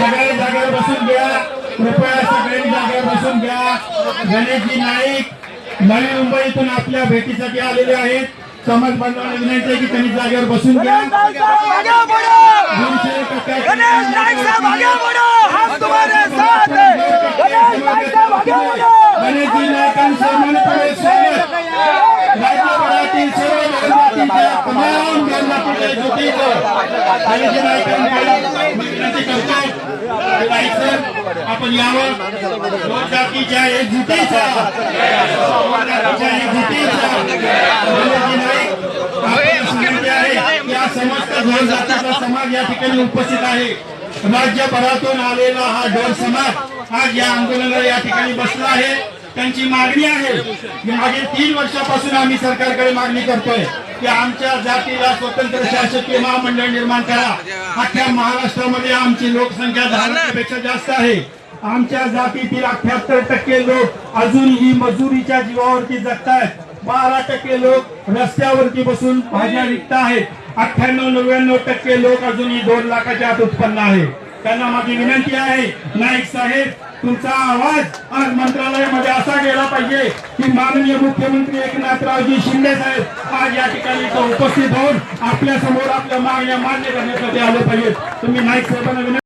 सगळे जागेवर बसून घ्या. कृपया सगळ्यांनी जागेवर बसून घ्या. गणेशजी नाईक नवी मुंबईतून आपल्या भेटीसाठी आलेले आहेत. समाज बांधवांना विनंती आहे की त्यांनी जागेवर बसून घ्या. दोनशे गणेशजी मनपूर्वक स्वागत राज्यभरातील सर्व जनजातीच्या विनंती करतो सर आपण यावं दोन जातीच्या एक जुटीचा एक आहे समस्त दोन जातीचा समाज या ठिकाणी उपस्थित आहे राज्यभरातून आलेला हा ढोर समाज आज या आंदोलनाला या ठिकाणी बसला आहे. त्यांची मागणी आहे. मागील तीन वर्षापासून आम्ही सरकारकडे मागणी करतोय. की आमच्या जातीला स्वतंत्र शासकीय महामंडळ निर्माण करा. अख्ख्या महाराष्ट्रामध्ये आमची लोकसंख्या दहा लाखापेक्षा जास्त आहे. आमच्या जातीतील अठ्याहत्तर टक्के लोक अजूनही मजुरीच्या जीवावरती जगतायत. बारा टक्के लोक रस्त्यावरती बसून भाज्या विकत आहेत. अठ्ठ्याण्णव नव्याण्णव टक्के लोक अजूनही दोन लाखाच्या आत उत्पन्न आहे. त्यांना माझी विनंती आहे नाईक साहेब तुमचा आवाज आज मंत्रालयामध्ये असा गेला पाहिजे की माननीय मुख्यमंत्री एकनाथरावजी शिंदे साहेब आज या ठिकाणी उपस्थित होऊन आपल्यासमोर आपल्या मागण्या मान्य करण्यासाठी आले पाहिजेत. तुम्ही नाईक साहेबांना